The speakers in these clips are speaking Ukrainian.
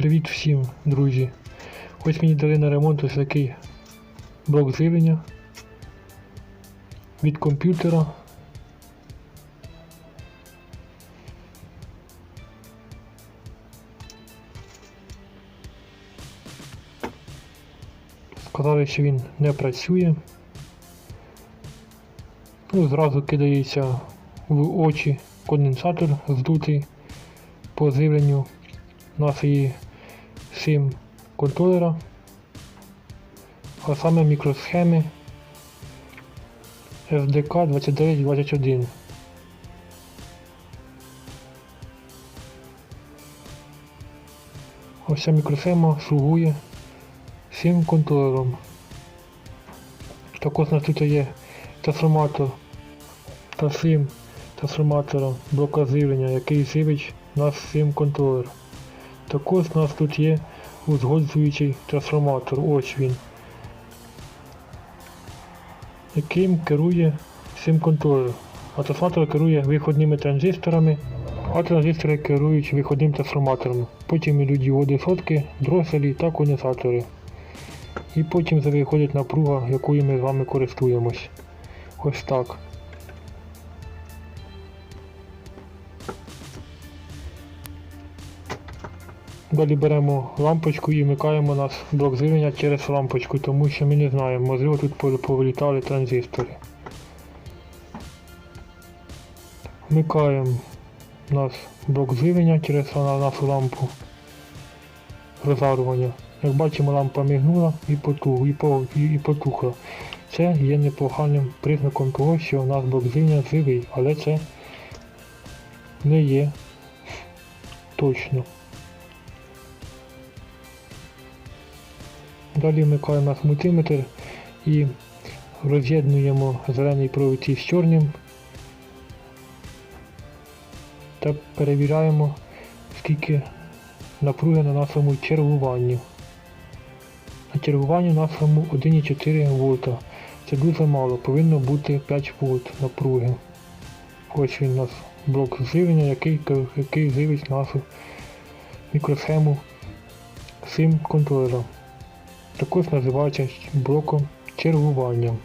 Привіт всім, друзі. Ось мені дали на ремонт ось такий блок живлення від комп'ютера. Сказали, що він не працює. Ну, зразу кидається в очі конденсатор здутий по живленню нашої SIM контролера, а саме мікросхеми SDK 2921. Ось ця мікросхема слугує SIM контролером. Також у нас тут є трансформатор та SIM трансформатора блока живлення, який живить наш SIM контролер. Також у нас тут є узгоджуючий трансформатор, ось він, яким керує SIM контролер. А трансформатор керує виходними транзисторами, а транзистори керують виходним трансформатором. Потім йдуть діоди сотки, дроселі та конденсатори. І потім виходить напруга, якою ми з вами користуємось. Ось так. Далі беремо лампочку і вмикаємо наш блок живлення через лампочку, тому що ми не знаємо, можливо тут повилітали транзистори. Вмикаємо наш блок живлення через нашу лампу розжарування. Як бачимо, лампа мигнула і, потух, і, по- і, і потухла. Це є непоганим признаком того, що наш блок живлення живий, але це не є точно. Далі вмикаємо мультиметр і роз'єднуємо зелений провід із чорним та перевіряємо, скільки напруги на нашому чергуванні. На чергуванні нашому 1,4 вольта. Це дуже мало, повинно бути 5 вольт напруги. Ось він у нас блок живлення, який, який живить нашу мікросхему SIM контролера також називається блоком чергування.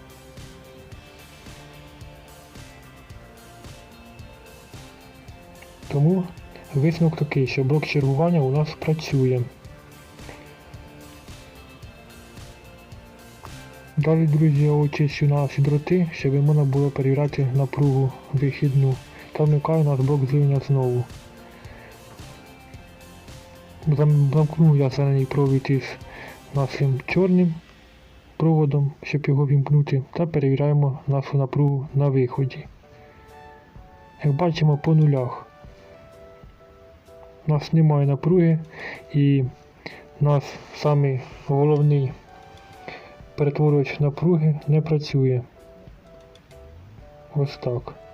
Тому висновок такий, що блок чергування у нас працює. Далі, друзі, я очищу наші дроти, щоб можна було перевіряти напругу вихідну. Та вмикаю наш блок живлення знову. Зам- Замкнув я зелений провід із нашим чорним проводом, щоб його вімкнути, та перевіряємо нашу напругу на виході. Як бачимо по нулях. У нас немає напруги і наш самий головний перетворювач напруги не працює. Ось так.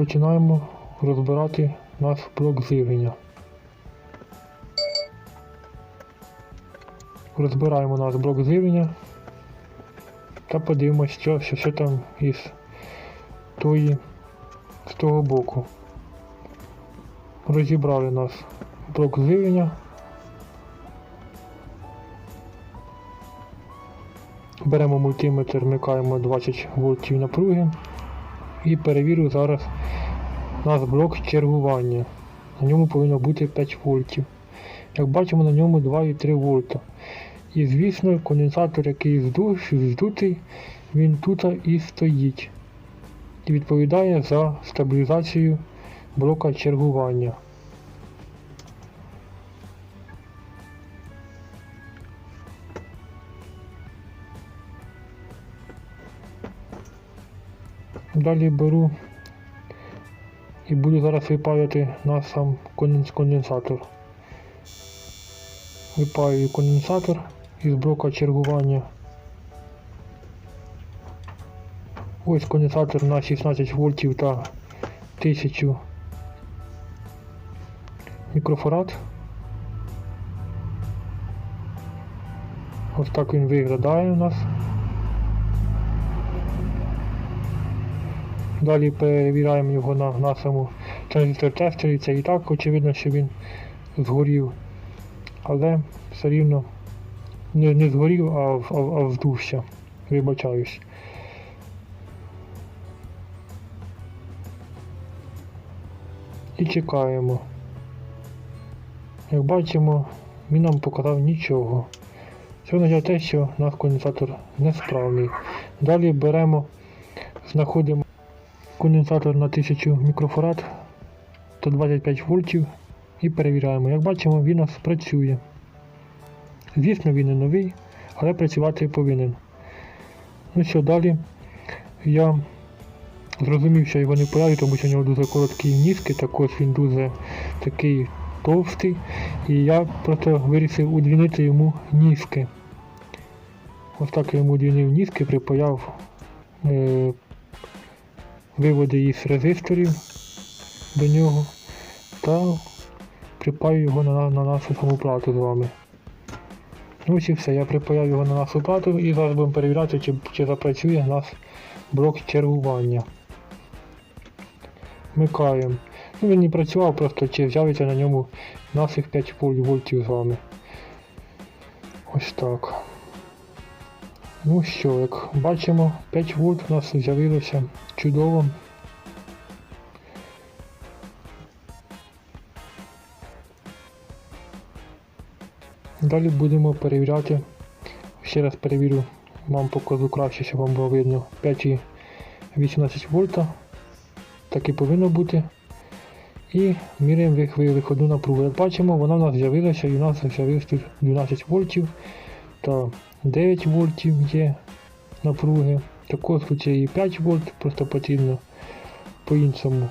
Починаємо розбирати наш блок живлення. Розбираємо наш блок живлення та подивимося, що, що, що там із тої, з того боку. Розібрали наш блок живлення. Беремо мультиметр, вмикаємо 20 вольтів напруги і перевірю зараз наш блок чергування. На ньому повинно бути 5 вольтів. Як бачимо, на ньому 2,3 вольта. І звісно, конденсатор, який зду- здутий, він тут і стоїть. І відповідає за стабілізацію блока чергування. Далі беру і буду зараз випаювати на сам конденс- конденсатор. Випаюю конденсатор із блока чергування. Ось конденсатор на 16 вольтів та 1000 мікрофарад. Ось так він виглядає у нас. Далі перевіряємо його на нашому транзистор тестері. Це і так очевидно, що він згорів. Але все рівно не, не згорів, а, а, а вздувся. Вибачаюсь. І чекаємо. Як бачимо, він нам показав нічого. Це означає те, що наш конденсатор несправний. Далі беремо, знаходимо конденсатор на 1000 мікрофарад 125 вольтів і перевіряємо. Як бачимо, він у нас працює. Звісно, він не новий, але працювати повинен. Ну що, далі я зрозумів, що його не появлю, тому що у нього дуже короткі ніжки, також він дуже такий товстий. І я просто вирішив удвінити йому ніжки. Ось так я йому удвінив ніжки, припаяв е, виводи із резисторів до нього та припаю його на, на нашу саму плату з вами. Ну і все, я припаяв його на нашу плату і зараз будемо перевіряти, чи, чи запрацює наш блок чергування. Вмикаємо. Ну він не працював, просто чи з'явиться на ньому наших 5 вольтів з вами. Ось так. Ну що, як бачимо, 5 вольт у нас з'явилося чудово. Далі будемо перевіряти. Ще раз перевірю, вам покажу краще, щоб вам було видно 5,18 вольта. Так і повинно бути. І міряємо вих- виходну напругу. Як бачимо, вона у нас з'явилася і у нас з'явилось тут 12 вольтів та 9 вольтів є напруги. Також тут є і 5 вольт, просто потрібно по-іншому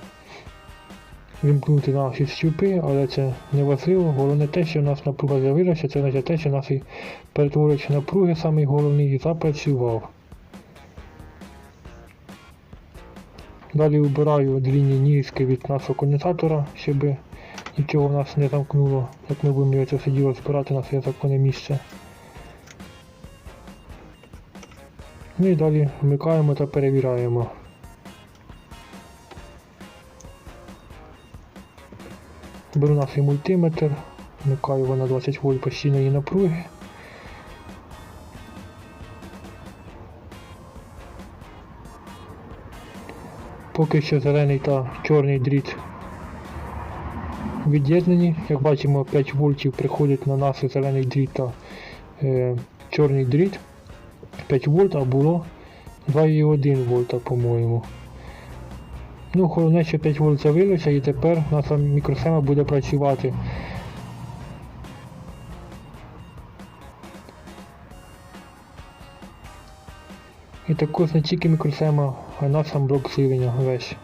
вімкнути наші щупи, але це не важливо. Головне те, що у нас напруга з'явилася, це означає те, що наш перетворювач напруги, самий головний, запрацював. Далі вибираю длінні ніжки від нашого конденсатора, щоб нічого в нас не замкнуло, як ми будемо це все діло збирати на своє законне місце. Ну і далі вмикаємо та перевіряємо. Беру наш мультиметр, вмикаю його на 20 вольт постійної напруги. Поки що зелений та чорний дріт від'єднані. Як бачимо, 5 вольтів приходить на наш зелений дріт та е, чорний дріт. 5 вольт, а було 2,1 вольта, по-моєму. Ну, головне, що 5 вольт з'явилося і тепер наша мікросхема буде працювати. І також не тільки мікросхема, а й наш сам блок живлення весь.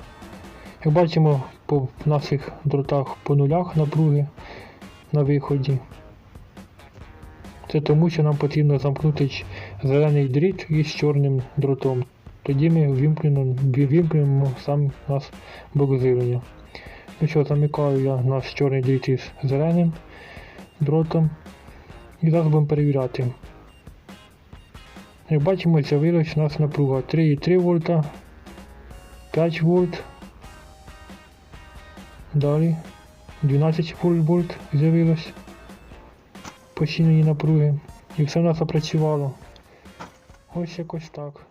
Як бачимо по наших дротах по нулях напруги на виході. Це тому, що нам потрібно замкнути зелений дріт із чорним дротом. Тоді ми вімкнемо, вімкнемо сам наш блок. Ну що, замикаю я наш чорний дріт із зеленим дротом. І зараз будемо перевіряти. Як бачимо, з'явилась у нас напруга 3,3 вольта, 5 вольт. Далі 12 вольт вольт з'явилось постійної напруги. І все у нас опрацювало. Ось якось так.